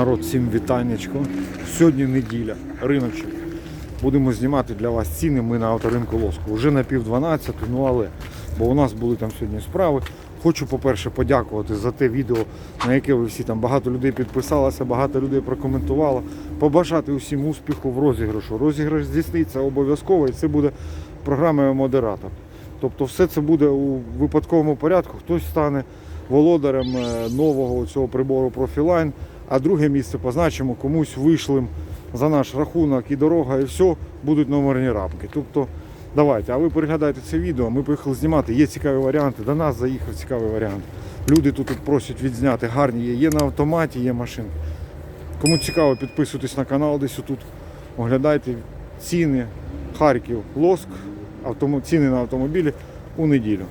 Народ, всім вітаннячко. Сьогодні неділя, риночок. Будемо знімати для вас ціни. Ми на авторинку Лоску. Вже на пів 12, ну але, бо у нас були там сьогодні справи. Хочу, по-перше, подякувати за те відео, на яке ви всі там багато людей підписалося, багато людей прокоментувало. Побажати усім успіху в розіграшу. Розіграш здійсниться обов'язково і це буде програмою модератор. Тобто все це буде у випадковому порядку. Хтось стане володарем е, нового цього прибору Profiline, а друге місце позначимо комусь вийшлим за наш рахунок і дорога, і все, будуть номерні рамки. Тобто, давайте, а ви переглядайте це відео, ми поїхали знімати, є цікаві варіанти. До нас заїхав цікавий варіант. Люди тут, просять відзняти, гарні є. Є на автоматі, є машинки. Кому цікаво, підписуйтесь на канал десь отут. Оглядайте ціни Харків, Лоск, автомо- ціни на автомобілі у неділю.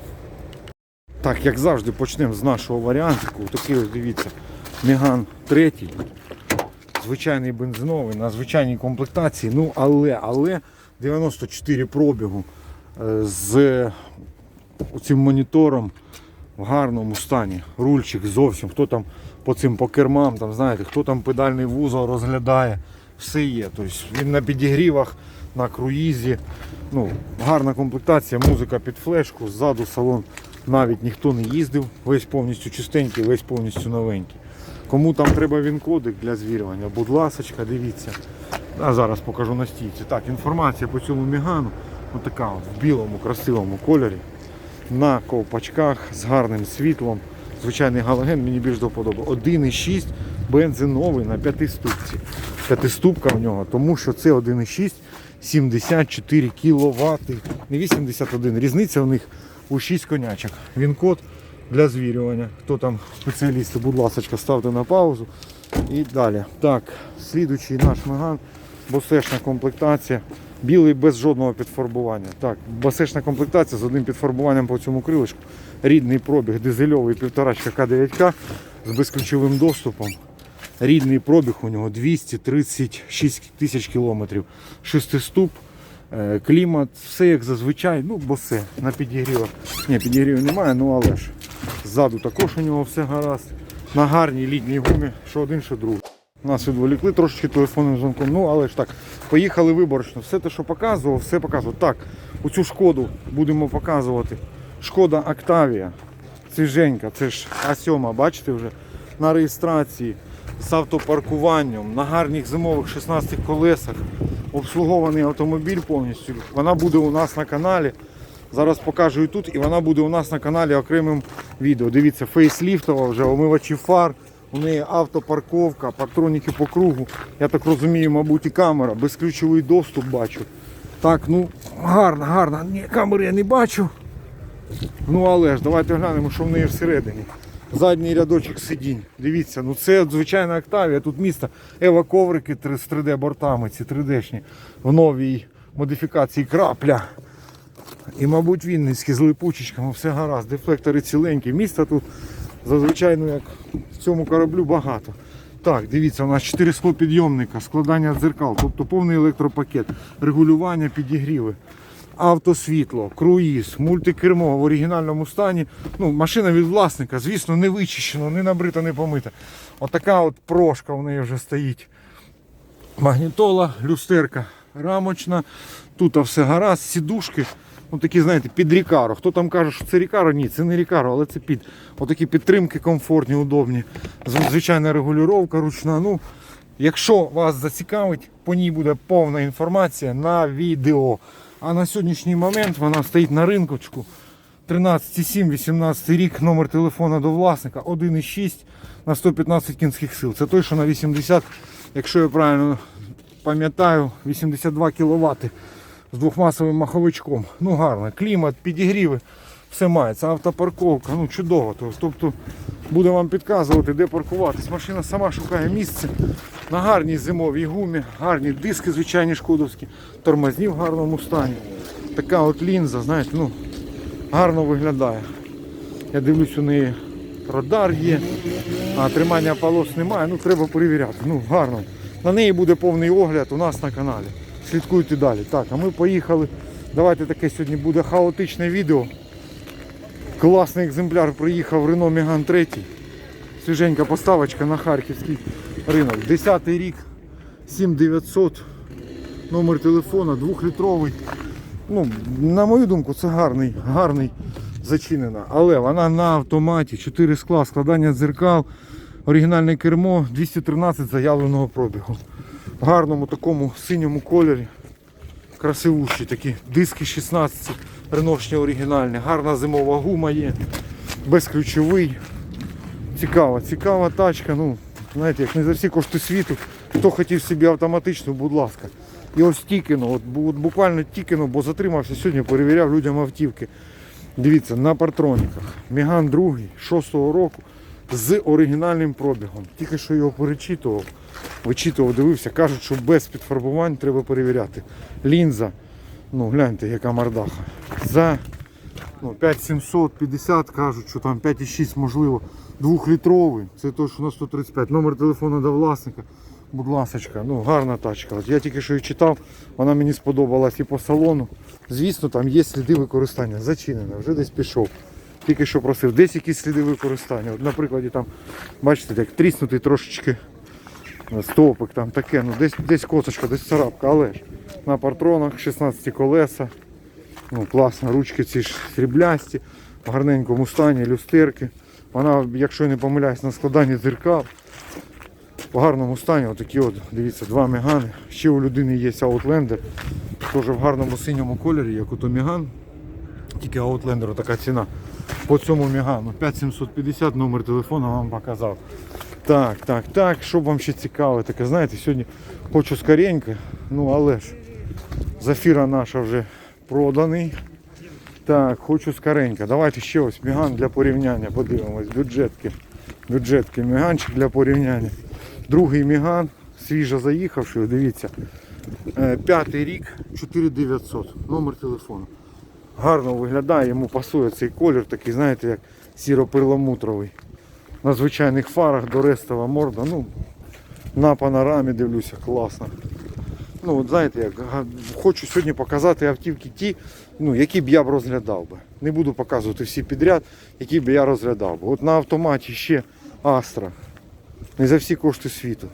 Так, як завжди, почнемо з нашого варіантику. Такий ось дивіться, Меган 3. Звичайний бензиновий, на звичайній комплектації. Ну, але, але 94 пробігу е, з цим монітором в гарному стані. Рульчик зовсім. Хто там по цим по кермам, там, знаєте, хто там педальний вузол розглядає, все є. Тобто він на підігрівах, на круїзі. Ну, гарна комплектація, музика під флешку, ззаду салон навіть ніхто не їздив, весь повністю чистенький, весь повністю новенький. Кому там треба він-кодик для звірювання, будь ласочка, дивіться. А зараз покажу на стійці. Так, інформація по цьому мігану. Отака от в білому красивому кольорі. На ковпачках з гарним світлом. Звичайний галоген мені більш до вподоби. 1,6 бензиновий на п'ятиступці. П'ятиступка в нього, тому що це 1,6 74 кВт. Не 81. Різниця в них у 6 конячок. Він код для звірювання. Хто там спеціалісти, будь ласка, ставте на паузу. І далі. Так, слідуючий наш меган, босешна комплектація. Білий без жодного підфарбування. Так, басешна комплектація з одним підфарбуванням по цьому крилишку. Рідний пробіг, дизельовий 1,5 К9К з безключовим доступом. Рідний пробіг у нього 236 тисяч кілометрів. Шестиступ, клімат, все як зазвичай, ну бо все на підігрівах. Ні, підігрівів немає, ну але ж. Ззаду також у нього все гаразд. На гарній літній гумі, що один, що другий. Нас відволікли трошечки телефонним дзвонком, ну але ж так, поїхали виборочно. Все те, що показував, все показував. Так, оцю шкоду будемо показувати. Шкода Октавія. Свіженька, це ж А7, бачите вже, на реєстрації, з автопаркуванням, на гарних зимових 16 колесах. Обслугований автомобіль повністю. Вона буде у нас на каналі. Зараз покажу і тут, і вона буде у нас на каналі окремим відео. Дивіться, фейсліфтова вже, омивачі фар, у неї автопарковка, патроніки по кругу. Я так розумію, мабуть, і камера, безключовий доступ бачу. Так, ну гарна, гарна. Ні, камери я не бачу. Ну але ж, давайте глянемо, що в неї всередині. Задній рядочок сидінь. Дивіться, ну це звичайна Октавія, тут місто. Ева коврики з 3D бортами, ці 3D-шні в новій модифікації крапля. І, мабуть, Вінницькі з липучечками, все гаразд, дефлектори ціленькі. Міста тут зазвичай, ну як в цьому кораблю багато. Так, дивіться, у нас 4 склопідйомника, складання дзеркал, тобто повний електропакет, регулювання, підігріви, автосвітло, круїз, мультикермо в оригінальному стані. Ну, машина від власника, звісно, не вичищена, не набрита, не помита. Отака от прошка в неї вже стоїть. Магнітола, люстерка рамочна. Тут все гаразд, сідушки. Ну, такі, знаєте, під рікаро. Хто там каже, що це рікаро? Ні, це не рікаро, але це під. Отакі підтримки комфортні, удобні. Звичайна регулювання ручна. Ну, якщо вас зацікавить, по ній буде повна інформація на відео. А на сьогоднішній момент вона стоїть на ринкочку. 13,7, 18 рік, номер телефона до власника 1,6 на 115 кінських сил. Це той, що на 80, якщо я правильно пам'ятаю, 82 кВт з двохмасовим маховичком. Ну гарно, клімат, підігріви, все мається. Автопарковка, ну чудово. Тобто буде вам підказувати, де паркуватись. Машина сама шукає місце на гарній зимовій гумі, гарні диски, звичайні шкодовські, тормозні в гарному стані. Така от лінза, знаєте, ну гарно виглядає. Я дивлюсь, у неї радар є, а тримання полос немає, ну треба перевіряти. Ну гарно. На неї буде повний огляд у нас на каналі. Слідкуйте далі. Так, а ми поїхали. Давайте таке сьогодні буде хаотичне відео. Класний екземпляр приїхав Renault Megane 3. Свіженька поставочка на Харківській ринок. 10 рік, 7900, номер телефона, 2-літровий. Ну, на мою думку, це гарний, гарний зачинена. Але вона на автоматі, 4 скла, складання дзеркал, оригінальне кермо, 213 заявленого пробігу. В гарному такому синьому кольорі. Красивущі такі диски 16 реношні оригінальні, гарна зимова гума є, безключовий. Цікава, цікава тачка. Ну, знаєте, як не за всі кошти світу. Хто хотів собі автоматичну, будь ласка. І ось тікено, от, буквально тікено, бо затримався сьогодні, перевіряв людям автівки. Дивіться, на партроніках. Міган 2 6-го року з оригінальним пробігом. Тільки що його перечитував, вичитував, дивився, кажуть, що без підфарбувань треба перевіряти. Лінза, ну гляньте, яка мордаха. За ну, 5750 кажуть, що там 5,6 можливо. Двохлітровий, це той, що на 135. Номер телефону до власника. Будь ласочка, ну гарна тачка. От я тільки що її читав, вона мені сподобалась і по салону. Звісно, там є сліди використання. Зачинена, вже десь пішов. Тільки що просив, десь якісь сліди використання. От, на прикладі там, бачите, як тріснутий трошечки е, стопик, там таке, ну десь, десь косочка, десь царапка, але ж на партронах 16 колеса. Ну, класно, ручки ці ж сріблясті, в гарненькому стані, люстерки. Вона, якщо я не помиляюсь, на складанні дзеркал. В гарному стані, отакі от, дивіться, два мегани. Ще у людини є Outlander, теж в гарному синьому кольорі, як ото Меган. Тільки Outlander така ціна. По цьому Мегану 5750 номер телефону вам показав. Так, так, так, що вам ще цікаве, таке, знаєте, сьогодні хочу скоренько, ну але ж зафіра наша вже проданий. Так, хочу скоренько. Давайте ще ось міган для порівняння. Подивимось. Бюджетки. Бюджетки. Міганчик для порівняння. Другий міган, свіжо заїхавший, дивіться. Е, П'ятий рік, 4900. Номер телефону. Гарно виглядає, йому пасує цей колір, такий, знаєте, як сіро-перламутровий. На звичайних фарах до рестова морда. Ну, на панорамі дивлюся, класно. Ну, от знаєте, як хочу сьогодні показати автівки ті, ну, які б я б розглядав би. Не буду показувати всі підряд, які б я розглядав би. От на автоматі ще Астра. Не за всі кошти світу.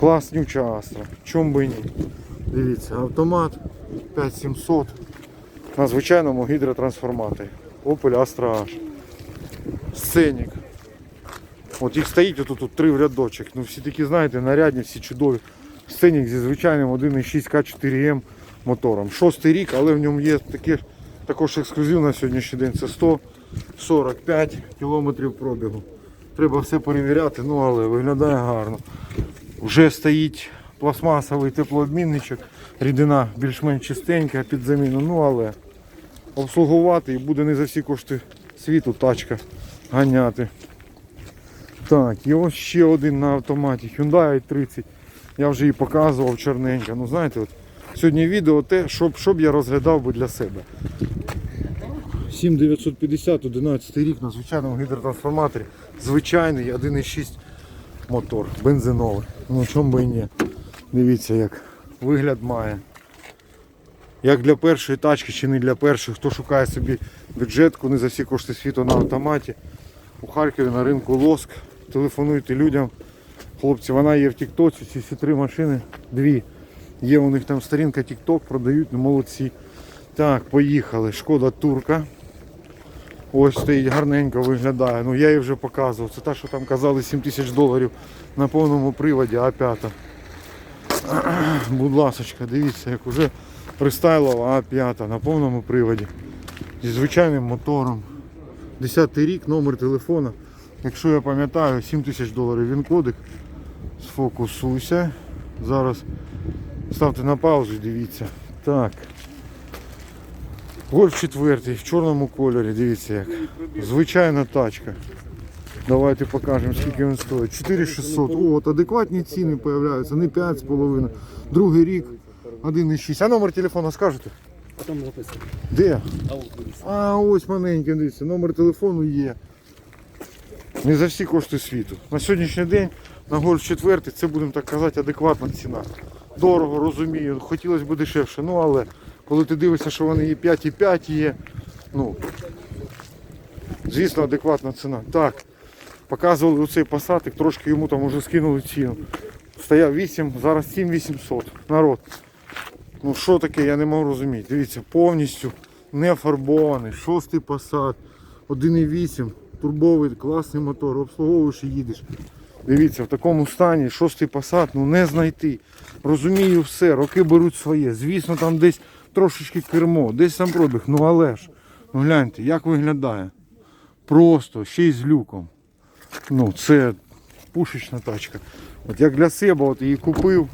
Класнюча Астра. Чом би ні. Дивіться, автомат 5700 на звичайному гідротрансформаторі. Opel Astra H. Сценік. От їх стоїть отут, тут три в рядочок. Ну всі такі, знаєте, нарядні, всі чудові. Сценік зі звичайним 1.6 К4М мотором. Шостий рік, але в ньому є таке, також ексклюзив на сьогоднішній день. Це 145 кілометрів пробігу. Треба все перевіряти, ну але виглядає гарно. Вже стоїть пластмасовий теплообмінничок, рідина більш-менш чистенька під заміну, ну але обслугувати і буде не за всі кошти світу тачка ганяти. Так, і ось ще один на автоматі Hyundai i30. Я вже її показував чорненька. Ну знаєте, от сьогодні відео те, щоб, щоб я розглядав би для себе. 7950, 11 рік на звичайному гідротрансформаторі. Звичайний 1,6 мотор, бензиновий. Ну чому би і ні. Дивіться, як вигляд має. Як для першої тачки чи не для першої, хто шукає собі бюджетку, не за всі кошти світу на автоматі. У Харкові на ринку Лоск. Телефонуйте людям. Хлопці, вона є в Тіктоці, ці всі три машини, дві. Є у них там сторінка Тікток, продають, ну молодці. Так, поїхали. Шкода турка. Ось стоїть гарненько виглядає. Ну я її вже показував. Це та, що там казали 7 тисяч доларів на повному приводі, А5. Будь ласочка, дивіться, як уже рестайлова А5 на повному приводі. Зі звичайним мотором. 10 рік, номер телефона. Якщо я пам'ятаю, 7 тисяч доларів він кодик. Сфокусуйся. Зараз ставте на паузу дивіться. Так. Гольф четвертий в чорному кольорі, дивіться як. Звичайна тачка. Давайте покажемо, скільки він стоїть. 4600. О, от адекватні ціни з'являються, не 5,5. Другий рік 1,6. А номер телефону скажете? А там записано. Де? А. А ось маленький, дивіться, номер телефону є. Не за всі кошти світу. На сьогоднішній день на Гольф 4 це будемо так казати адекватна ціна. Дорого, розумію, хотілося б дешевше, ну але коли ти дивишся, що вони є 5,5 є, ну звісно, адекватна ціна. Так, Показували оцей пасатик, трошки йому там уже скинули ціну. Стояв 8, зараз 7800. Народ. Ну що таке, я не можу розуміти. Дивіться, повністю не фарбований, шостий посад, 1,8, турбовий, класний мотор, обслуговуєш і їдеш. Дивіться, в такому стані шостий посад, ну не знайти. Розумію все, роки беруть своє. Звісно, там десь трошечки кермо, десь сам пробіг, ну але ж, ну гляньте, як виглядає. Просто, ще й з люком. Ну, це пушечна тачка. От як для себе от її купив.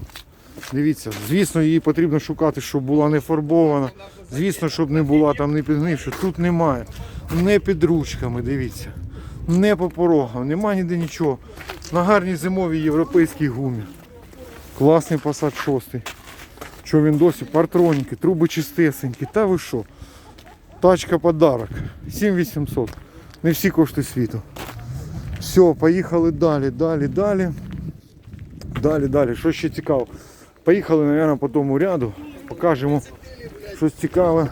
Дивіться, звісно, її потрібно шукати, щоб була не фарбована. Звісно, щоб не була там не підгнивша. Тут немає. Не під ручками, дивіться. Не по порогам, немає ніде нічого. На гарній зимовій європейській гумі. Класний посад шостий. Що він досі? Партроніки, труби чистесенькі. Та ви що? Тачка подарок. 7800. Не всі кошти світу. Все, поїхали далі, далі, далі. Далі, далі. Що ще цікаво? Поїхали, мабуть, по тому ряду. Покажемо щось цікаве.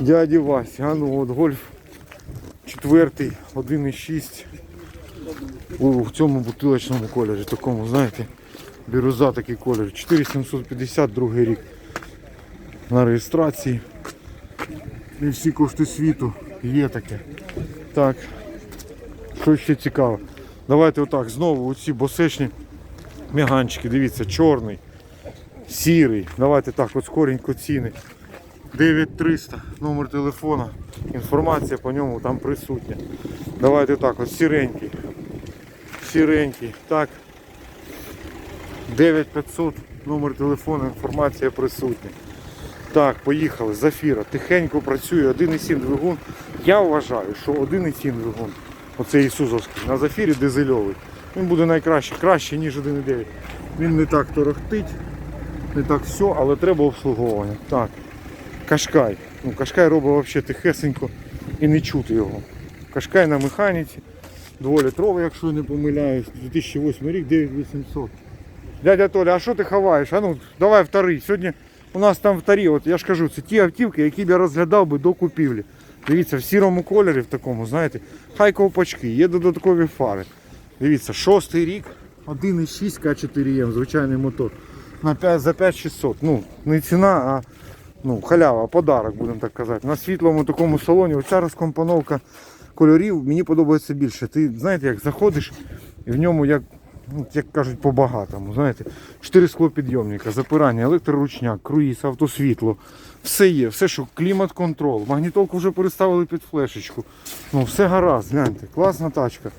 Дяді Васі. А ну от гольф четвертий, 1,6 у цьому бутилочному кольорі, такому, знаєте, бірюза такий колір. 4750, другий рік на реєстрації. Не всі кошти світу є таке. Так, що ще цікаво. Давайте отак, знову оці босечні міганчики, дивіться, чорний, сірий. Давайте так, от скоренько ціни. 9300, номер телефона, інформація по ньому там присутня. Давайте так, от сіренький. Сіренький. Так. 9500, номер телефону, інформація присутня. Так, поїхали. Зафіра. Тихенько працює 1,7 двигун. Я вважаю, що 1,7 двигун, оцей Ісузовський, на зафірі дизельовий. Він буде найкраще, краще, ніж 1,9. Він не так торохтить, не так все, але треба обслуговування. Так. Кашкай. Ну, Кашкай робить взагалі тихесенько і не чути його. Кашкай на механіці. Дволітровий, якщо не помиляюсь. 2008 рік 9800. Дядя Толя, а що ти ховаєш? А ну, давай вторий. Сьогодні у нас там вторі, от я ж кажу, це ті автівки, які б я розглядав би до купівлі. Дивіться, в сірому кольорі, в такому, знаєте, хай ковпачки, є додаткові фари. Дивіться, шостий рік, 1,6 К4М, звичайний мотор. На 5, за 5600. Ну, не ціна, а ну, халява, подарок, будемо так казати. На світлому такому салоні, оця розкомпоновка кольорів мені подобається більше. Ти знаєте, як заходиш і в ньому як, ну, як кажуть, по-багатому. знаєте, Чотири склопідйомника, запирання, електроручняк, круїз, автосвітло. Все є, все, що клімат-контрол. Магнітолку вже переставили під флешечку. Ну, все гаразд, гляньте, класна тачка.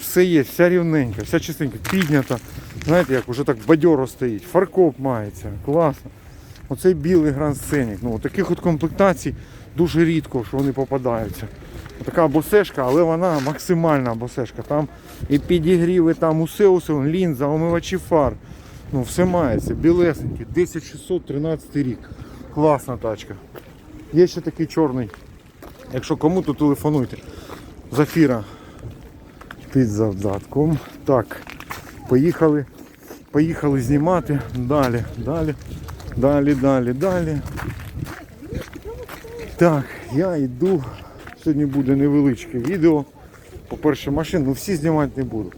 Все є, вся рівненька, вся чистенька, піднята. Знаєте, як уже так бадьоро стоїть. Фаркоп мається, класно. Оцей білий гранд сценік. Ну, таких от комплектацій дуже рідко, що вони попадаються. Така босешка, але вона максимальна босешка. Там і підігріви, там усе, усе, лінза, омивачі фар. Ну, все мається. Білесенький, 10613 рік. Класна тачка. Є ще такий чорний. Якщо кому, то телефонуйте. Зафіра під завдатком. Так, поїхали. Поїхали знімати. Далі, далі, далі, далі, далі. Так, я йду. Сьогодні буде невеличке відео. По-перше, машин, ну всі знімати не буду.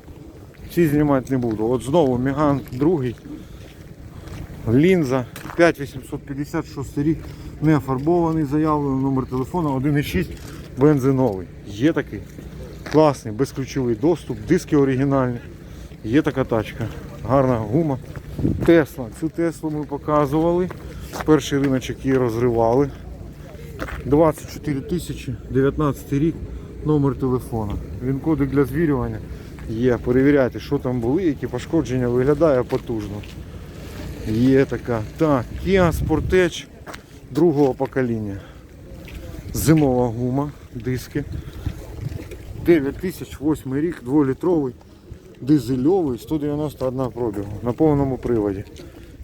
Всі знімати не буду. От знову Меган другий. Лінза 5856 рік. Не фарбований, заявлений номер телефону 1,6 бензиновий. Є такий. Класний, безключовий доступ, диски оригінальні. Є така тачка. Гарна гума. Тесла. Цю Теслу ми показували. Перший риночок її розривали. 24 тисячі, 19 рік, номер телефона. Він кодик для звірювання є. Перевіряйте, що там були, які пошкодження виглядає потужно. Є така. Так, Kia Sportage другого покоління. Зимова гума, диски. 9008 рік, 2-літровий, дизельовий, 191 пробігу на повному приводі.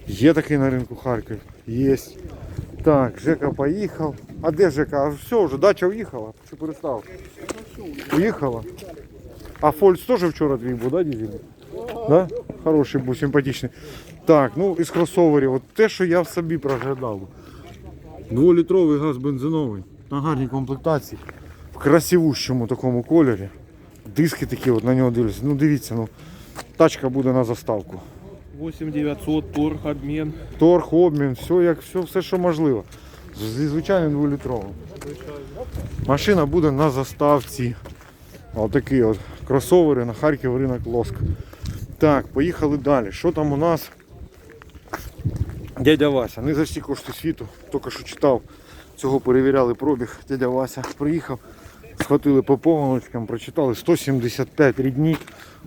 Є такий на ринку Харків? Є. Так, Жека поїхав. А де Жека? А все, вже дача уїхала. Чи перестав? Уїхала. А Фольц теж вчора твій був, да, дізельний? Да? Хороший був, симпатичний. Так, ну із кросоверів, от те, що я в собі проглядав. Дволітровий газ бензиновий на гарній комплектації, в красивущому такому кольорі. Диски такі, от на нього дивлюся. Ну дивіться, ну тачка буде на заставку. 8900, торг, обмен. Торг, обмін, все, як, все, все, що можливо. Зі звичайним дволітровим. Машина буде на заставці. Отакі от кросовери на Харків ринок Лоск. Так, поїхали далі. Що там у нас? Дядя Вася, не за всі кошти світу, тільки що читав, цього перевіряли пробіг. Дядя Вася приїхав, схватили по помилочкам, прочитали 175 рідні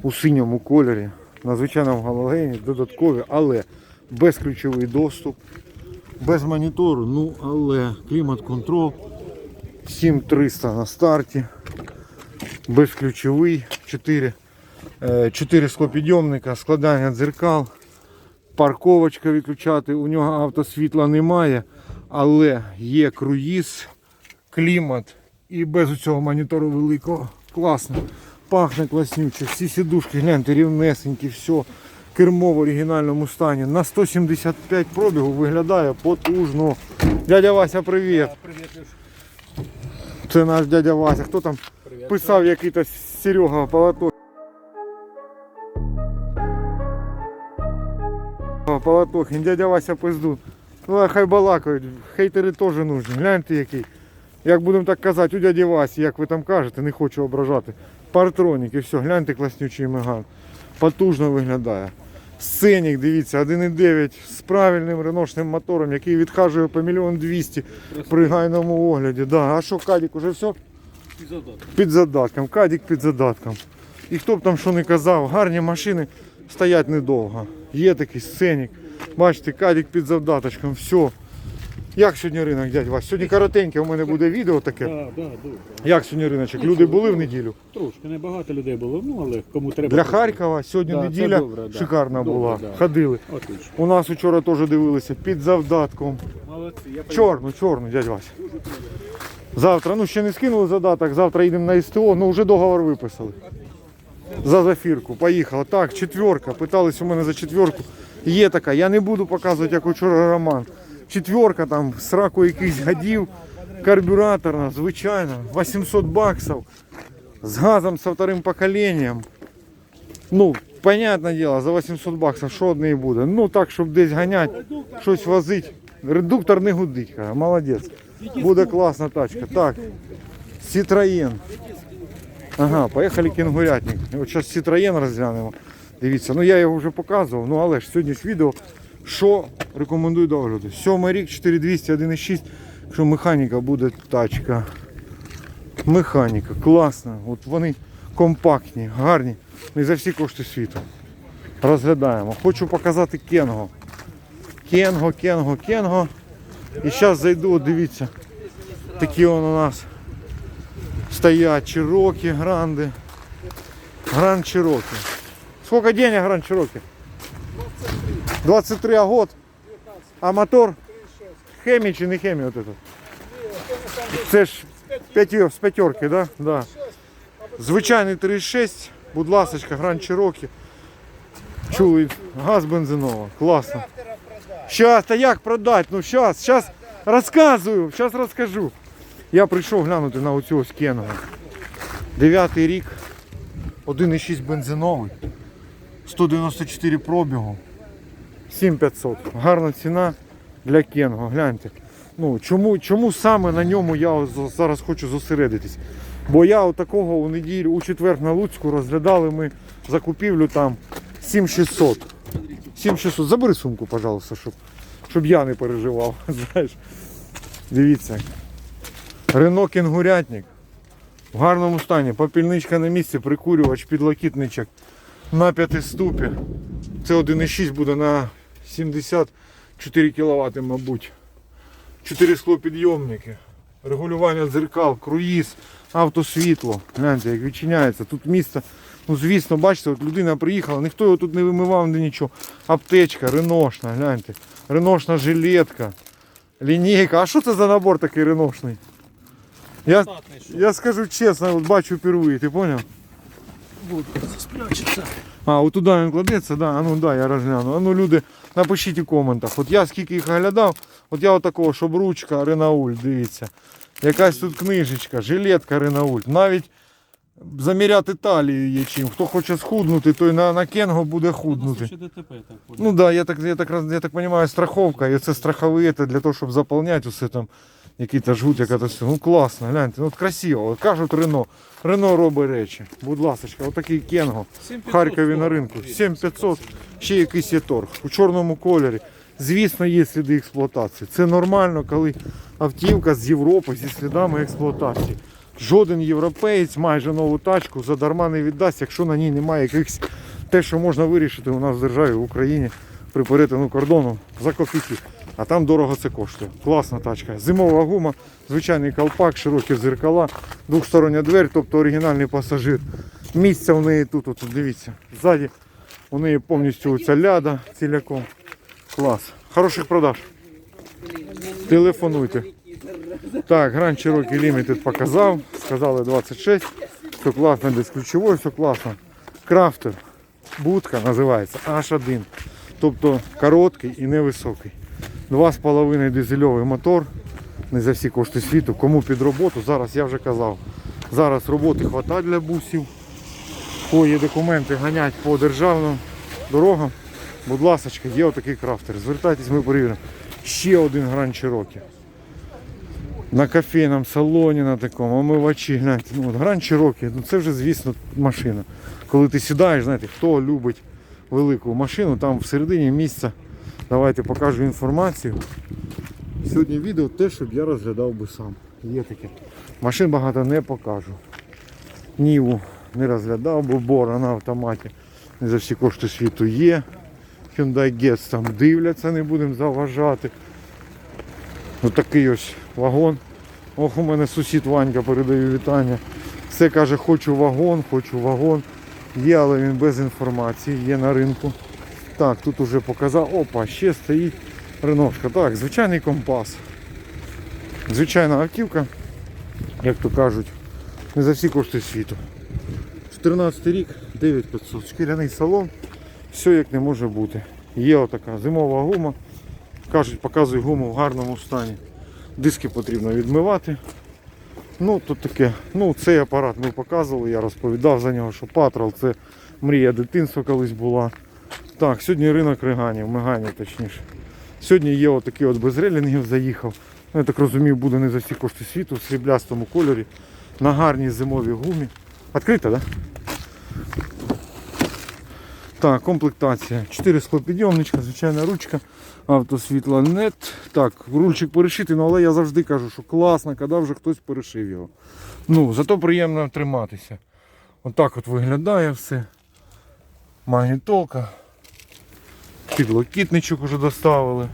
у синьому кольорі, на звичайному галогені, додаткові, але безключовий доступ, без монітору, ну але клімат-контроль, 7300 на старті, безключовий, 4, 4 склопідйомника, складання дзеркал, парковочка виключати, у нього автосвітла немає, але є круїз, клімат і без цього монітору великого. Класно. Пахне класнюче. Всі сідушки, гляньте, рівнесенькі, все. Кермо в оригінальному стані. На 175 пробігу виглядає потужно. Дядя Вася, привіт. Привет, Леш. Це наш дядя Вася. Хто там Привет. писав який-то Серега Полоток. Полотохін, дядя Вася пизду. Ну, хай балакають, хейтери теж нужні. Гляньте який. Як будемо так казати, у дяді Васі, як ви там кажете, не хочу ображати. Партронік і все, гляньте класнючий меган. Потужно виглядає. Сценік, дивіться, 1,9 з правильним реношним мотором, який відхажує по мільйон двісті при гайному огляді. Да. А що, Кадік, уже все? Эпизод. під задатком, кадік під задатком. І хто б там що не казав, гарні машини стоять недовго. Є такий сценік. Бачите, кадік під задаточком, все. Як сьогодні ринок, дядь Вась? Сьогодні коротеньке у мене буде відео таке. Да, да, добре. Як сьогодні риночок? Люди були в неділю? Трошки небагато людей було, ну але кому треба. Для Харкова сьогодні Да, це неділя добре, да. шикарна Добре, була. да. Ходили. Отлично. У нас вчора теж дивилися під завдатком. Молодці. Я Чорну, чорну, дядь Вася. Завтра, ну ще не скинули задаток, завтра їдемо на СТО, ну вже договор виписали. За зафірку. Поїхала. Так, четверка. Питались у мене за четверку. Є така. Я не буду показувати, як вчора Роман. Четверка там, сраку якихось гадів, карбюраторна, звичайно, 800 баксів. З газом со вторым поколінням. Ну, понятне діло, за 800 баксів що одне і буде. Ну так, щоб десь ганяти, щось возити. Редуктор не гудить, каже, молодець. Буде класна тачка. Так, Citroën. Ага, поїхали кінгурятник. От зараз Citroën розглянемо. Дивіться, ну я його вже показував, ну але ж сьогодні ж відео, що рекомендую до огляду. Сьомий рік, 4200, 1.6, якщо механіка буде тачка. Механіка, класна. От вони компактні, гарні. Не за всі кошти світу. Розглядаємо. Хочу показати Кенго. Кенго, Кенго, Кенго. І зараз зайду, от дивіться. Такі он у нас стоять Чироки, Гранди. Гранд Чироки. Сколько денег Гранд Чироки? 23 а год. А мотор? Хемі чи не хемі от этот? Це ж з п'ятерки, да? Да. Звичайний 3,6, будь ласочка, Гранд Чироки. Чули, газ бензинова. Класно. Щас, та як продати? Ну щас, щас розказую, щас розкажу. Я прийшов глянути на оцю ось Кенгу. Дев'ятий рік, 1,6 бензиновий, 194 пробігу, 7500. Гарна ціна для Кенго. Гляньте. Ну, чому, чому саме на ньому я зараз хочу зосередитись? Бо я отакого у неділю, у четвер на Луцьку розглядали ми закупівлю там 7600. 7600. Забери сумку, пожалуйста, щоб, щоб я не переживав. Знаєш. Дивіться. Рено кенгурятник. В гарному стані. Попільничка на місці, прикурювач, підлокітничок на п'ятиступі. Це 1,6 буде на 74 кВт, мабуть. 4 склопідйомники. Регулювання дзеркал, круїз, автосвітло. Гляньте, як відчиняється. Тут місто. Ну, звісно, бачите, от людина приїхала, ніхто його тут не вимивав, ні нічого. Аптечка, реношна, гляньте. Реношна жилетка, лінійка. А що це за набор такий реношний? Я, я скажу чесно, от бачу впервые, ти поняв? Спрячется. А, от туди він кладеться, да, а ну да, я розгляну. А ну люди, напишіть у коментах. От я скільки їх оглядав, от я отакого, щоб ручка Ренауль, дивіться. Якась тут книжечка, жилетка Ренауль. Навіть заміряти талію є чим. Хто хоче схуднути, той на, на кенго буде худнути. Ну да, я так, я так, я так понимаю, страховка, і це страховий це для того, щоб заповняти усе там, який-то жгут, яка то. Ну класно, гляньте, ну от красиво. От кажуть Рено. Рено робить речі. Будь ласка, отакий кенго. В Харкові на ринку. 7500, ще якийсь є торг. У чорному кольорі. Звісно, є сліди експлуатації. Це нормально, коли автівка з Європи зі слідами експлуатації. Жоден європеєць майже нову тачку задарма не віддасть, якщо на ній немає якихось те, що можна вирішити у нас в державі в Україні при перетину кордону за копійки. А там дорого це коштує. Класна тачка. Зимова гума, звичайний колпак, широкі зеркала, двохстороння двері, тобто оригінальний пасажир. Місця в неї тут, от, дивіться, ззаді у неї повністю ця ляда ціляком. Клас. Хороших продаж. Телефонуйте. Так, Grand Cherokee Limited показав. Сказали 26. Все класно, без ключової, все класно. Крафтер. Будка називається H1. Тобто короткий і невисокий. 2,5 дизельовий мотор. Не за всі кошти світу. Кому під роботу, зараз я вже казав. Зараз роботи хватає для бусів. Кого є документи ганять по державним дорогам. Будь ласка, є отакий крафтер. Звертайтесь, ми перевіримо. Ще один Grand Cherokee. На кофейному салоні на такому, омивачі, гляньте, ну Grand Cherokee, ну це вже, звісно, машина. Коли ти сідаєш, знаєте, хто любить велику машину, там всередині місця. Давайте покажу інформацію. Сьогодні відео те, щоб я розглядав би сам. Є таке. Машин багато не покажу. Ніву не розглядав, бо бора на автоматі. Не за всі кошти світу є. Hyundai Getz там дивляться, не будемо заважати. Ось такий ось вагон. Ох, у мене сусід Ванька передаю вітання. Все каже, хочу вагон, хочу вагон. Є, але він без інформації, є на ринку. Так, тут уже показав. Опа, ще стоїть реношка. Так, звичайний компас. Звичайна автівка, як то кажуть, не за всі кошти світу. 14 рік, 9500, шкіряний салон, все як не може бути. Є отака зимова гума. Кажуть, показуй гуму в гарному стані. Диски потрібно відмивати. Ну, тут таке, ну цей апарат ми показували, я розповідав за нього, що Патрол це мрія дитинства колись була. Так, сьогодні ринок Риганів, Меганів точніше. Сьогодні є отакий от без релінгів заїхав. Ну, я так розумію, буде не за всі кошти світу, в сріблястому кольорі, на гарній зимовій гумі. Відкрита, так? Да? Так, комплектація. 4 склопідйомничка, звичайна ручка, автосвітла нет. Так, рульчик перешитий, ну, але я завжди кажу, що класно, коли вже хтось перешив його. Ну, зато приємно триматися. Отак от виглядає все. Магнітолка. Підлокітничок вже доставили.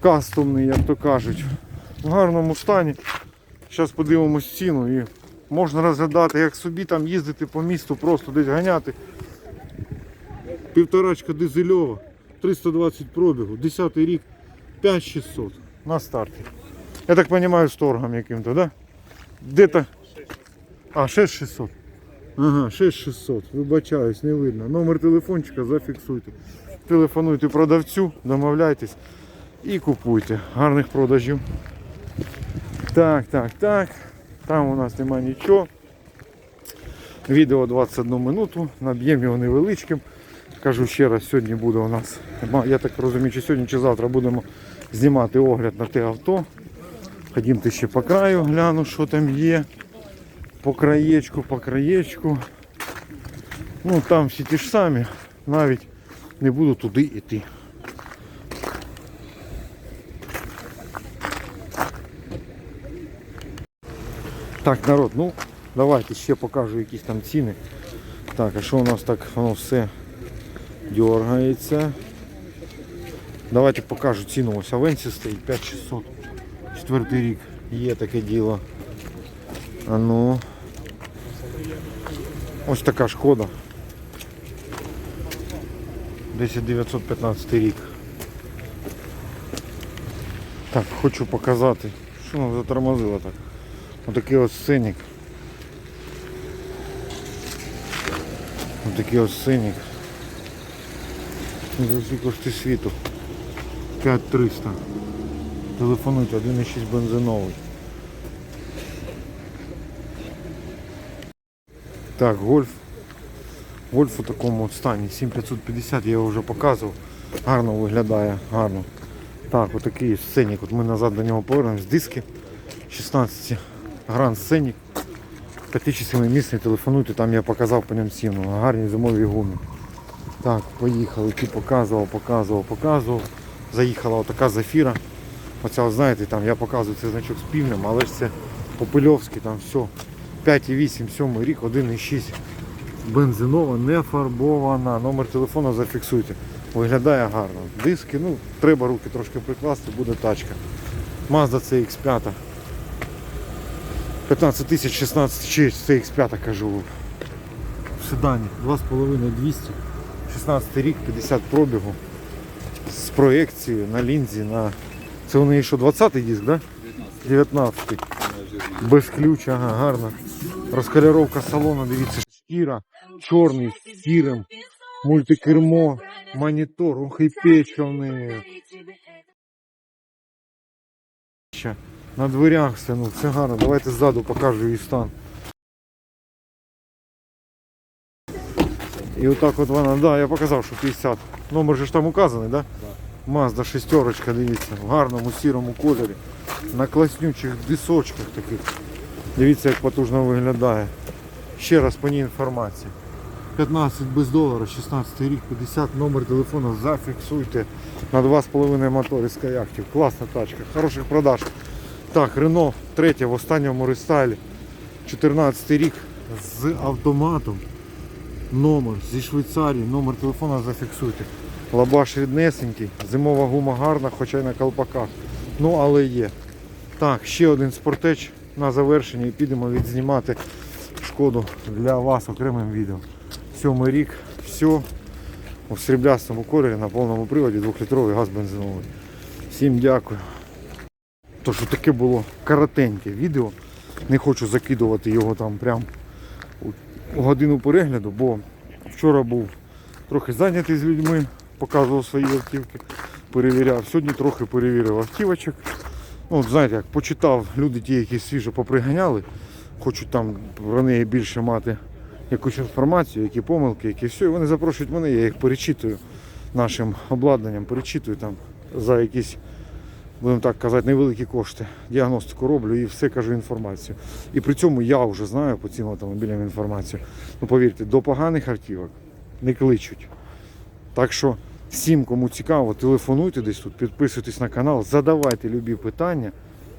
Кастомний, як то кажуть. В гарному стані. Зараз подивимось ціну і можна розглядати, як собі там їздити по місту, просто десь ганяти. Півторачка дизельова, 320 пробігу, 10 рік, 5600 на старті. Я так розумію, з торгом яким-то, да? Де-то. А, 6600. Ага, 6600. Вибачаюсь, не видно. Номер телефончика зафіксуйте. Телефонуйте продавцю, домовляйтесь і купуйте. Гарних продажів. Так, так, так. Там у нас немає нічого. Відео 21 минуту. Наб'ємо його невеличким. Кажу ще раз, сьогодні буде у нас, я так розумію, чи сьогодні, чи завтра будемо знімати огляд на те авто. Ходімте ще по краю, гляну, що там є. По краєчку, по краєчку. Ну там всі ті ж самі, навіть не буду туди йти. Так, народ, ну давайте ще покажу якісь там ціни. Так, а що у нас так воно все дергається. Давайте покажу ціну. Ось Авенсі стоїть 5600. Четвертий рік. Є таке діло. А ну. Ось така шкода. 10915 рік. Так, хочу показати. Що воно затормозило так? Отакий ось синік. Отакий ось синік. За всі кошти світу. 5300. Телефонуйте, 1,6 бензиновий. Так, гольф. Гольф у такому от стані. 7550 я його вже показував. Гарно виглядає, гарно. Так, отакий сценік. От ми назад до нього повернемось. Диски 16 гран сценік. 5 місний, телефонуйте, там я показав по ньому ціну. Гарні зимові гуми. Так, поїхали. Ті показував, показував, показував. Заїхала отака зафіра. Оця, знаєте, там я показую цей значок з півнем, але ж це Попильовський, там все. 5,8, 7 рік, 1,6. Бензинова, не фарбована. Номер телефону зафіксуйте. Виглядає гарно. Диски, ну, треба руки трошки прикласти, буде тачка. Mazda CX5. 15 тисяч 16 CX5 кажу. В седані 2,5 200. 16 рік, 50 пробігу. З проекцією на лінзі на. Це у неї що 20-й диск, да? 19-й. Без ключа, ага, гарно. Розкольоровка салону, дивіться, шкіра, чорний з сірим, мультикермо, монітор, ух і печений. На дверях ну все гарно. Давайте ззаду покажу її стан. І отак от вона, да, я показав, що 50. Номер же ж там указаний, да? Mazda шестерочка, дивіться, в гарному сірому кольорі. На класнючих дисочках таких. Дивіться, як потужно виглядає. Ще раз по ній інформація. 15 без долара, 16 рік, 50 номер телефону зафіксуйте на 2,5 мотори з каяхтів. Класна тачка, хороших продаж. Так, Renault 3 в останньому рестайлі. 14 рік з автоматом. Номер зі Швейцарії, номер телефона зафіксуйте. Лабаш ріднесенький, зимова гума гарна, хоча й на колпаках. Ну, але є. Так, ще один спортеч на завершення і підемо відзнімати шкоду для вас окремим відео. Сьомий рік, все у сріблястому кольорі на повному приводі, 2-літровий газ бензиновий. Всім дякую. То що таке було коротеньке відео. Не хочу закидувати його там прям у- годину перегляду, бо вчора був трохи зайнятий з людьми, показував свої автівки, перевіряв. Сьогодні трохи перевірив автівочок. Ну, от знаєте, як почитав люди, ті, які свіжо поприганяли, хочуть там про неї більше мати якусь інформацію, які помилки, які все. І вони запрошують мене, я їх перечитую нашим обладнанням, перечитую там за якісь, будемо так казати, невеликі кошти. Діагностику роблю і все кажу інформацію. І при цьому я вже знаю по цим автомобілям інформацію. Ну повірте, до поганих автівок не кличуть. Так що всім, кому цікаво, телефонуйте десь тут, підписуйтесь на канал, задавайте любі питання.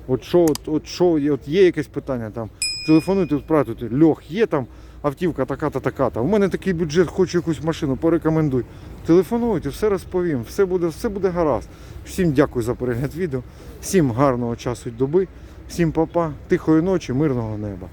От що, от, от що, от є якесь питання там, телефонуйте, спрашуйте, Льох, є там автівка така-та, така-та. У мене такий бюджет, хочу якусь машину, порекомендуй. Телефонуйте, все розповім, все буде, все буде гаразд. Всім дякую за перегляд відео, всім гарного часу доби, всім папа, тихої ночі, мирного неба.